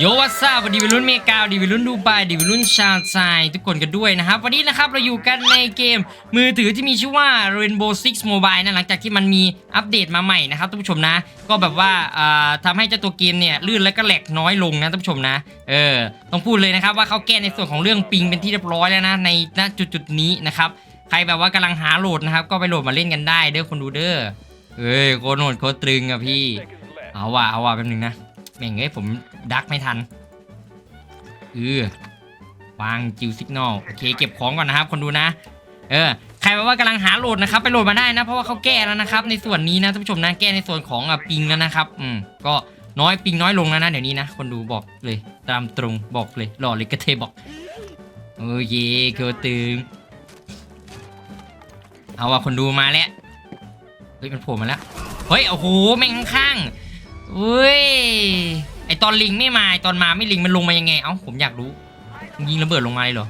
โยวัสซาวันดีวิรุ่นเมกาวดีวิรุ่นดูไบดีวิรุ่นชาไซทุกคนกันด้วยนะครับ วันนี้นะครับเราอยู่กันในเกมมือถือที่มีชื่อว่า Rainbow Six Mobile นะหลังจากที่มันมีอัปเดตมาใหม่นะครับท่านผู้ชมนะ ก็แบบว่าอ่าทำให้เจ้าตัวเกมเนี่ยลื่นและก็แหลกน้อยลงนะท่านผู้ชมนะเออต้องพูดเลยนะครับว่าเขาแก้ในส่วนของเรื่องปิงเป็นที่เรียบร้อยแล้วนะในณจุดจุดนี้นะครับใครแบบว่ากำลังหาโหลดนะครับก็ไปโหลดมาเล่นกันได้เด้อคนดูเด้อเอ้ยโคโหดโคตรตรึงอะพี่เอาว่ะเอาว่ะแป๊บนึงนะ แม่งเอ้ยผมดักไม่ทันเออวางจิวสิกนอลโอเคเก็บของก่อนนะครับ คนดูนะ เออใครแบบว่ากำลังหาโหลดนะครับ ไปโหลดมาได้นะ เพราะว่าเขาแก้แล้วนะครับ ในส่วนนี้นะท่านผู้ชมนะแก้ในส่วนของอะปิงแล้วนะครับ อืมก็น้อยปิงน้อยลงแล้วนะเดี๋ยวนี้นะ คนดูบอกเลย ตามตรงบอกเลยหล่อเลยกระเทบอกโอเคเคียวตึงเอาว่ะคนดูมาแล้วเฮ้ยมันโผล่มาแล้วเฮ้ยโอ้โหแม่งข้าง เฮ้ย ไอตอนลิงไม่มาตอนมาไม่ลิงมันลงมายังไง เอ้าผมอยากรู้ ยิงระเบิดลงมาเลยเหรอ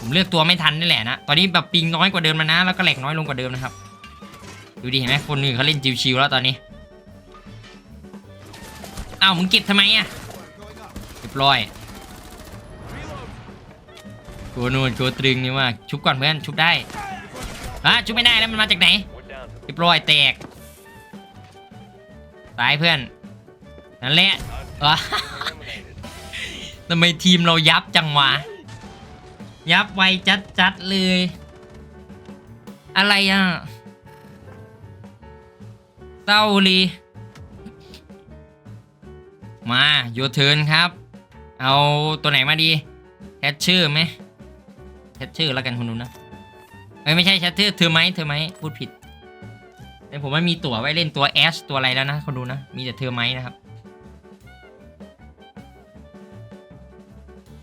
ผมเลือกตัวไม่ทันนี่แหละนะ ตอนนี้แบบปิงน้อยกว่าเดิมแล้วนะ แล้วก็แหลกน้อยลงกว่าเดิมนะครับ ดูดิเห็นไหมคนอื่นเขาเล่นชิวๆแล้วตอนนี้อ้าวมึงเก็บทำไมอะเรียบร้อยตัวนูนตัวตรึงนี่ว่าชุบก่อนเพื่อนชุบได้ฮะชุบไม่ได้แล้วมันมาจากไหนเรียบร้อยแตก ตายเพื่อน นั่นแหละทำไมทีมเรายับจังวะ ยับไวจัดๆเลย อะไรอะเศร้าลยมาโยเทิร์นครับ เอาตัวไหนมาดีแคชชื่อไหมแคชชื่อแล้วกันคุณดูนะเอ้ยไม่ใช่แคชชื่อเธอไหมเธอไหมพูดผิด แต่ผมว่มีตั๋วไว้เล่นตัวแอชตัวอะไรแล้วนะคนดูนะ มีแต่เธอไหมนะครับ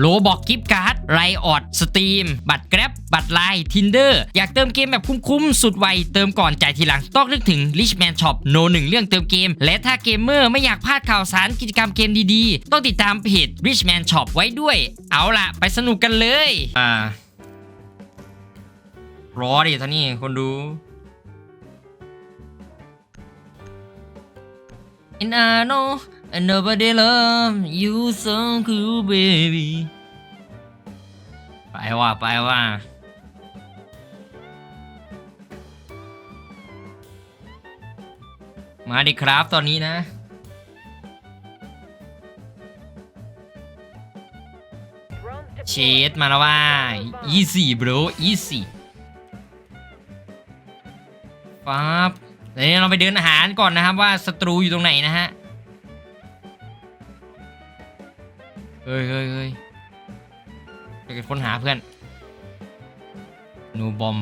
โลบอกกิฟต์การ์ดไรออดสตรีมบัตรแกร็บบัตรไลน์ทินเดอร์อยากเติมเกมแบบคุ้มๆ สุดไว เติมก่อนจ่ายทีหลัง ต้องนึกถึง Richman Shop โนหนึ่งเรื่องเติมเกม และถ้าเกมเมอร์ไม่อยากพลาดข่าวสารกิจกรรมเกมดีๆ ต้องติดตามเพจ Richman Shop ไว้ด้วย เอาล่ะ ไปสนุกกันเลย อ่ารอดิท่านี่คนดู And I know and nobody love you so cool baby ไปว่าไปว่ามาดิครับตอนนี้นะ เชดมาแล้วว่า easy bro easy ปั๊บเดี๋ยวเราไปเดินอาหารก่อนนะครับว่าศัตรูอยู่ตรงไหนนะฮะ ค้นหาเพื่อน นูบอม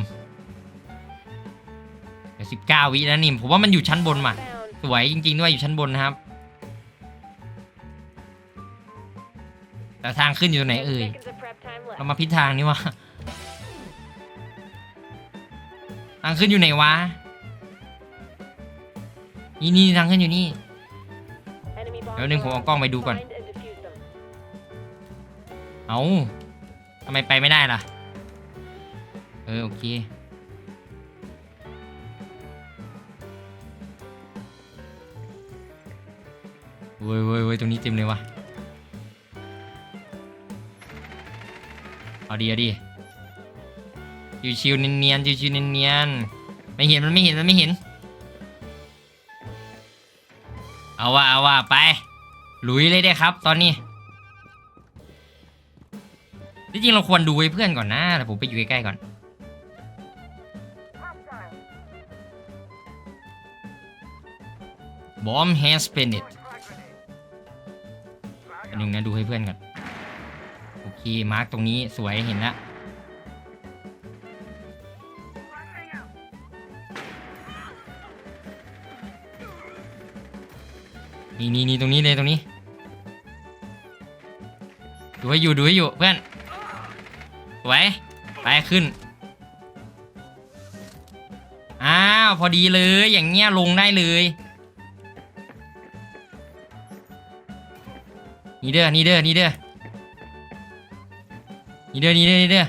เดี๋ยวสิบเก้าวิแล้วนี่ผมว่ามันอยู่ชั้นบนว่ะสวยจริงๆด้วยอยู่ชั้นบนนะครับ แต่ทางขึ้นอยู่ตรงไหนเอ่ย เรามาพิดทางนี่วะทางขึ้นอยู่ไหนวะ นี่นี่ทางขึ้นอยู่นี่ เดี๋ยวนึงผมเอากล้องไปดูก่อน เอา ทำไมไปไม่ได้ล่ะ เออ โอเค เว้ยเว้ยเว้ยตรงนี้เต็มเลยวะเอาดีเอาดีชิวๆเนียนๆชิวๆเนียนๆไม่เห็นมันไม่เห็นมันไม่เห็น เอาว่าเอาว่าไปลุยเลยได้ครับ ตอนนี้ ริงเราควรดูให้เพื่อนก่อนนะแต่ผมไปอยู่ใกล้ๆก่อนบอมแฮสเพนเน็ตอันนึงนะดูให้เพื่อนก่อนโอเค มาร์กตรงนี้สวยเห็นล้วนี่นี่นี่ตรงนี้เลยตรงนี้ ดูให้อยู่ดูให้อยู่เพื่อน สวยไปขึ้น อ้าว พอดีเลยอย่างเงี้ยลงได้เลยนี่เด้อนี่เด้อนี่เด้อนี่เด้อนี่เด้อนี่เด้อ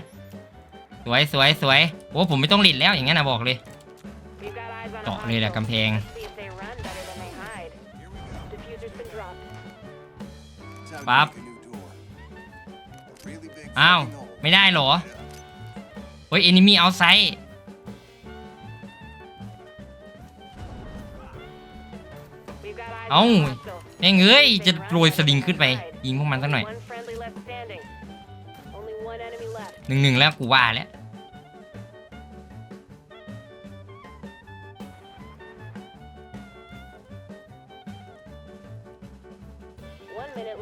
สวยสวยสวยโอ้ผมไม่ต้องหลิดแล้วอย่างงั้นนะบอกเลยเกาะเลยแหละกำแพงปั๊บอ้าว ไม่ได้เหรอ เฮ้ย enemy outside เอ้าแม่งเอ้ย จะโรยสลิงขึ้นไป ยิงพวกมันสักหน่อยหนึ่งหนึ่งแล้วกูว่าแล้ว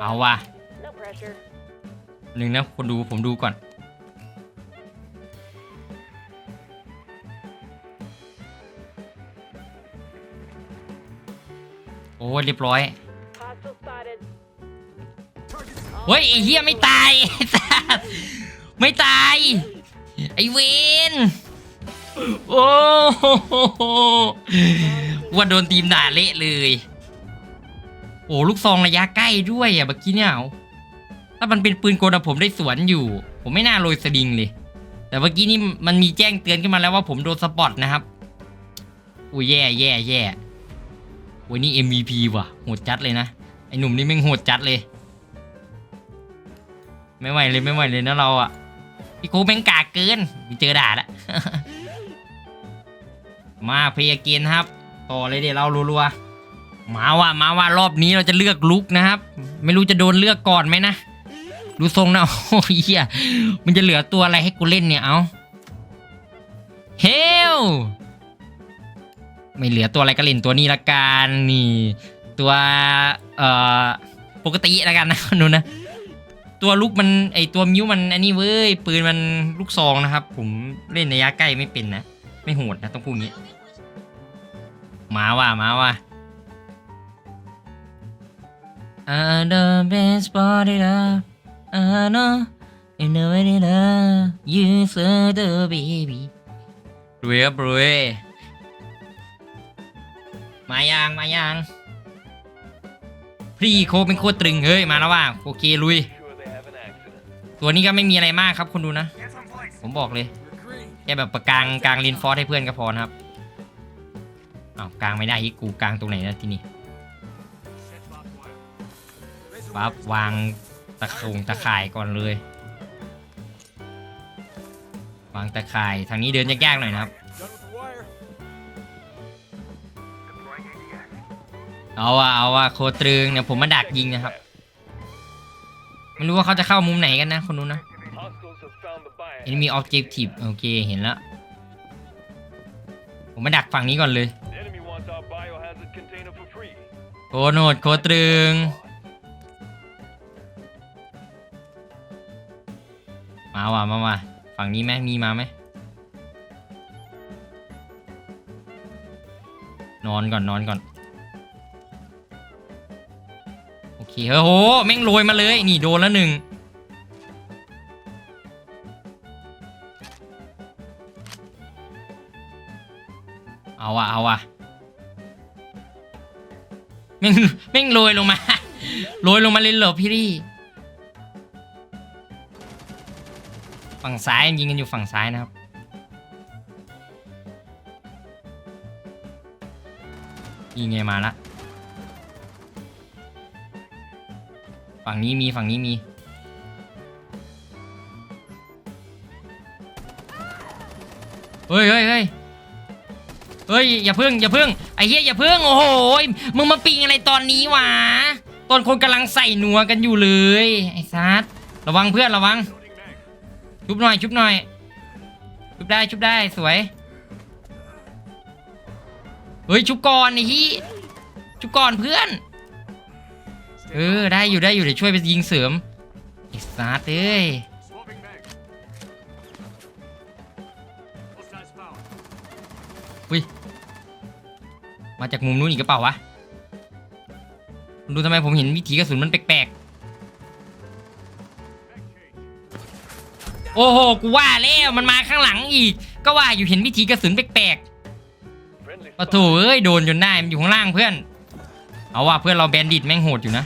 เอาว่ะ หนึ่งนะคนดูผมดูก่อน โอ้เรียบร้อย เฮ้ยไอ้เหี้ยไม่ตาย ไม่ตาย ไอ้เวนโอ้ว่าโดนทีมด่าเละเลย โอ้ลูกซองระยะใกล้ด้วยอะเมื่อกี้เนี่ยเอา ถ้ามันเป็นปืนกลอะผมได้สวนอยู่ ผมไม่น่าโรยสลิงเลย แต่เมื่อกี้นี่มันมีแจ้งเตือนขึ้นมาแล้วว่าผมโดนสปอตนะครับอุ้ยแย่แย่แย่โอ้ยนี่ MVP ว่ะโหดจัดเลยนะไอ้หนุ่มนี่แม่งโหดจัดเลย ไม่ไหวเลยไม่ไหวเลยนะเราอะพี่โคกแม่งกากเกินมีเจอด่าละมาเพยเกนครับ ต่อเลยเดี๋ยวเรารัวๆมาว่ามาว่ารอบนี้เราจะเลือกลุกนะครับ ไม่รู้จะโดนเลือกก่อนไหมนะ ดูทรงนะ โอ้ยเหี้ยมันจะเหลือตัวอะไรให้กูเล่นเนี่ย เอาเฮลไม่เหลือตัวอะไรก็เล่นตัวนี้ละกันนี่ ตัว เอ่อ ปกติละกันนะหนูนะ ตัวลูกมันไอตัวมิวมันอันนี้เว้ย ปืนมันลูกซองนะครับ ผมเล่นระยะใกล้ไม่เป็นนะ ไม่โหดนะต้องพูดงี้ มาว่ะมาว่ะ I know best spot it up I know you know it up you so the baby รวยครับรวยมายังมายังพี่โคเป็นโคตรตรึงเฮ้ยมาแล้วว่ะโอเคลุย ตัวนี้ก็ไม่มีอะไรมากครับคนดูนะ ผมบอกเลยแค่แบบประกางกลางลินฟอร์ให้เพื่อนก็พอนะครับอ้าวกลางไม่ได้ที่กูกลางตรงไหนนะที่นี่ปั๊บวาง ตะคงตะข่ายก่อนเลย วางตะข่ายทางนี้เดินยากๆหน่อยนะครับ เอาอะเอาอะโคตรึงเนี่ยผมมาดักยิงนะครับไม่รู้ว่าเขาจะเข้ามุมไหนกันนะ คนนู้นนะ enemy objective โอเคเห็นแล้วผมมาดักฝั่งนี้ก่อนเลยโคโนดโคตรึง มามาฝั่งนี้ไหมมีมาไหมนอนก่อนนอนก่อน โอเคเฮ้ยโหแม่งโรยมาเลย นี่โดนแล้วหนึ่งเอาอะเอาอะแม่งแม่งโรยลงมาโรยลงมาเลยเหรอพี่รี่ ฝั่งซ้ายยิงกันอยู่ฝั่งซ้ายนะครับ ยิงไงมาละ ฝั่งนี้มีฝั่งนี้มี เฮ้ยเฮ้ยเฮ้ยเฮ้ยอย่าพึ่งอย่าพึ่งไอ้เหี้ยอย่าพึ่งโอ้โหมึงมาปิงอะไรตอนนี้วะตอนคนกำลังใส่นัวกันอยู่เลยไอ้ซัดระวังเพื่อนระวัง ชุบหน่อยชุบหน่อย ชุบได้ชุบได้สวย เฮ้ย ชุบก่อนไอ้ที่ชุบก่อนเพื่อน เออ ได้อยู่ได้อยู่เดี๋ยวช่วยไปยิงเสริมไอ้ซัดเอ้ยอุ้ย มาจากมุมนู้นอีกกระเป๋าวะ ดูทำไมผมเห็นวิถีกระสุนมันแปลก โอ้โห กูว่าแล้วมันมาข้างหลังอีก ก็ว่าอยู่เห็นวิถีกระสุนแปลกๆปะโถเอ้ยโดนจนได้มันอยู่ข้างล่างเพื่อน เอาว่าเพื่อนเราแบนดิตแม่งโหดอยู่นะ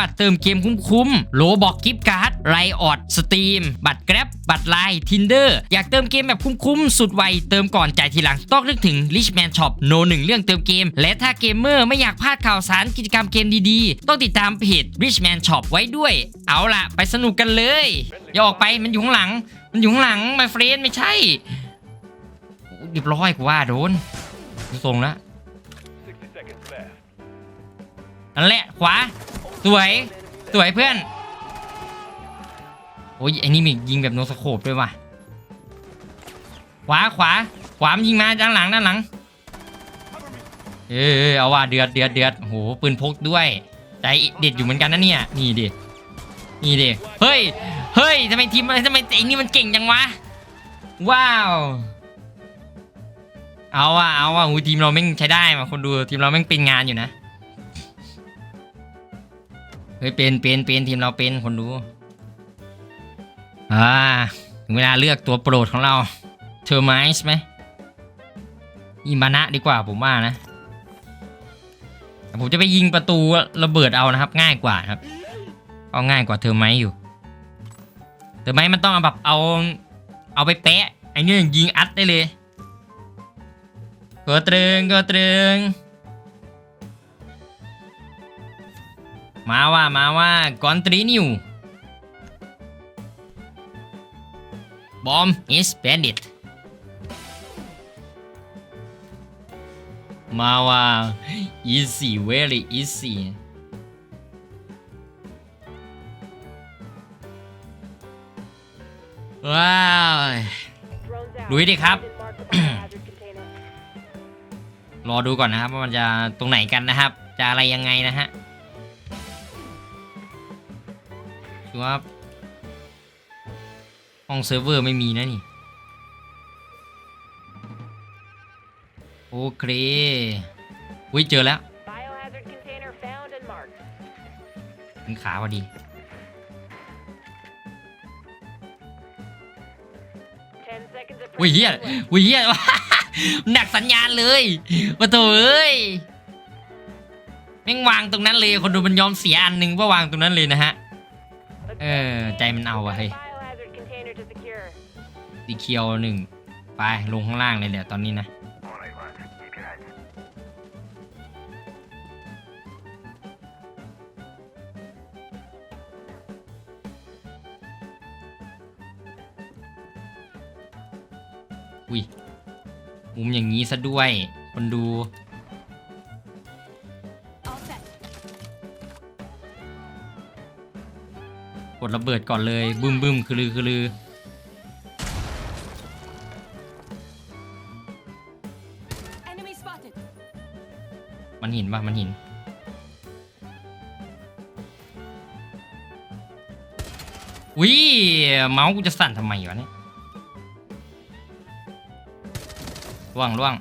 บัตรเติมเกมคุ้มๆโลบอกกิฟต์การ์ดไรออดสตรีมบัตรแกร็บบัตรไลน์ทินเดอร์อยากเติมเกมแบบคุ้มๆสุดไวเติมก่อนจ่ายทีหลังต้องนึกถึง Richman Shop โนหนึ่งเรื่องเติมเกม และถ้าเกมเมอร์ไม่อยากพลาดข่าวสารกิจกรรมเกมดีๆ ต้องติดตามเพจ Richman Shop ไว้ด้วย เอาล่ะ ไปสนุกกันเลยอย่าออกไปมันอยู่ข้างหลัง มันอยู่ข้างหลัง my friend ไม่ใช่เรียบร้อยกูว่าโดนทรงแล้วนั่นแหละขวา สวย สวยเพื่อน โอ้ยไอ้นี่มียิงแบบโนสโคปด้วยว่ะ ขวาขวา ขวามยิงมาด้านหลังด้านหลัง เออเอาว่ะเดือดเดือดเดือดโหปืนพกด้วย ใจเด็ดอยู่เหมือนกันนะเนี่ย นี่ดิ นี่ดิ เฮ้ย เฮ้ยทำไมทีมทำไมไอ้นี่มันเก่งจังวะ ว้าว เอาว่ะเอาว่ะทีมเราแม่งใช้ได้มาคนดูทีมเราแม่งเป็นงานอยู่นะ เฮ้ยเป็นเป็นเป็นทีมเราเป็นคนดูอ่าถึงเวลาเลือกตัวโปรดของเราเทอร์ไมส์ไหมอิมานะดีกว่าผมว่านะผมจะไปยิงประตูระเบิดเอานะครับ ง่ายกว่าครับเอาง่ายกว่าเทอร์ไมส์อยู่เทอร์ไมส์มันต้องเอาแบบเอาเอาไปแปะไอ้นี่ยิงอัดได้เลยก็ตรึงก็ตรึง มาว่ามาว่าก่อนตรีนิวบอม is bandit มาว่า easy very easy ว้าวลุยดิครับ รอดูก่อนนะครับว่ามันจะตรงไหนกันนะครับ จะอะไรยังไงนะฮะ คือว่า ห้องเซิร์ฟเวอร์ไม่มีนะนี่ โอเค อุ้ยเจอแล้ว Biohazard container found and marked. ถึงขาพอดี10 seconds of อุ้ยเฮีย pressure left. อุ้ยเฮียหนักสัญญาณเลยปะโถเอ้ยแม่งวางตรงนั้นเลย คนดูมันยอมเสียอันหนึงว่าวางตรงนั้นเลยนะฮะ เออ ใจมันเอาอะเฮ้ย Biohazard container to secure. สีเขียวหนึ่งไปลงข้างล่างเลยแหละตอนนี้นะอุ้ยมุมอย่างนี้ซะด้วย คนดู กดระเบิดก่อนเลยบึ้มบึ้มคือลือคือลือ Enemy spotted. มันหินป่ะมันหิน วิเมาส์กูจะสั่นทำไมวะเนี่ยล่วงล่วง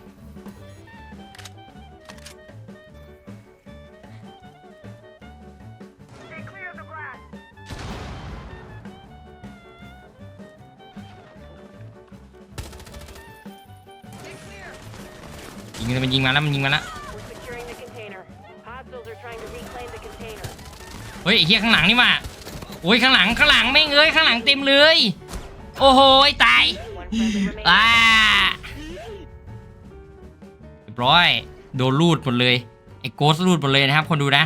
ยิงมันยิงมาแล้วมันยิงมาแล้ว We're securing the container. Hostiles are trying to reclaim the container. เฮ้ยไอ้เฮียข้างหลังนี่มาโอ้ยข้างหลังข้างหลังแม่งเอ้ยข้างหลังเต็มเลย โอ้โหตาย One friendly remaining. อ่าเรียบร้อย โดนรูดหมดเลย ไอ้โกสรูดหมดเลยนะครับ คนดูนะ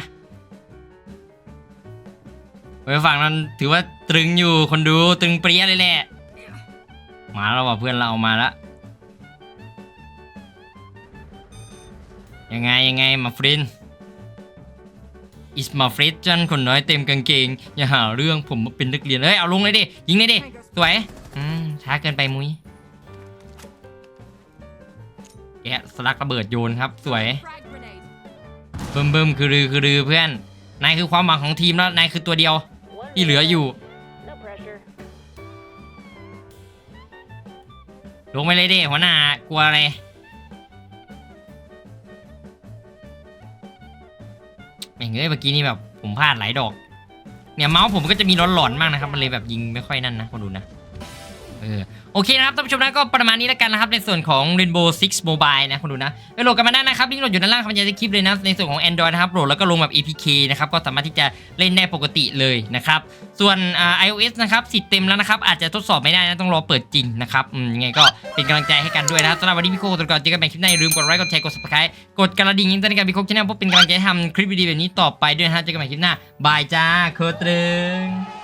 ไปฝั่งนั้นถือว่าตรึงอยู่คนดูตรึงเปรี้ยเลยแหละ มาแล้วว่ะเพื่อนเราเอามาแล้ว ยังไงยังไงมาฟริน is my friend จันคนน้อยเต็มกางเกง อย่าหาเรื่องผมมาเป็นนักเรียนเฮ้ยเอาลงเลยดิยิงเลยดิสวยอืมช้าเกินไปมุ้ยแกะสลักระเบิดโยนครับ สวยเบิ่มเบิ่มคือรือคือรือเพื่อนนายคือความหวังของทีมแล้วนายคือตัวเดียวที่เหลืออยู่ลงไปเลยดิหัวหน้ากลัวอะไร แม่งเอ้ยเมื่อกี้นี่แบบผมพลาดหลายดอก เนี่ยเมาส์ผมก็จะมีหลอนๆมากนะครับ มันเลยแบบยิงไม่ค่อยนั่นนะคนดูนะ เออ โอเคนะครับท่านผู้ชมนะก็ประมาณนี้แล้วกันนะครับในส่วนของ Rainbow Six Mobile นะคนดูนะไปโหลดกันมาได้นะครับลิงก์โหลดอยู่ด้านล่างคำบรรยายใต้คลิปเลยนะในส่วนของ Android นะครับโหลดแล้วก็ลงแบบ APK นะครับก็สามารถที่จะเล่นได้ปกติเลยนะครับส่วนอ่า iOS นะครับสิทธิ์เต็มแล้วนะครับอาจจะทดสอบไม่ได้นะต้องรอเปิดจริงนะครับอืมยังไงก็เป็นกำลังใจให้กันด้วยนะครับสำหรับวันนี้พี่โคตัวก่อนเจอกันใหม่คลิปหน้าอย่าลืมกดไลค์กดแชร์กด subscribe กดกระดิ่งยิ่งตือนกันพี่โคชแนลเพื่อเป็นกำลังใจทำคลิปดีๆแบบนี้ต่อไปด้วยนะฮะเจอกันใหม่คลิปหน้าบายจ้าเคอร์ตรึง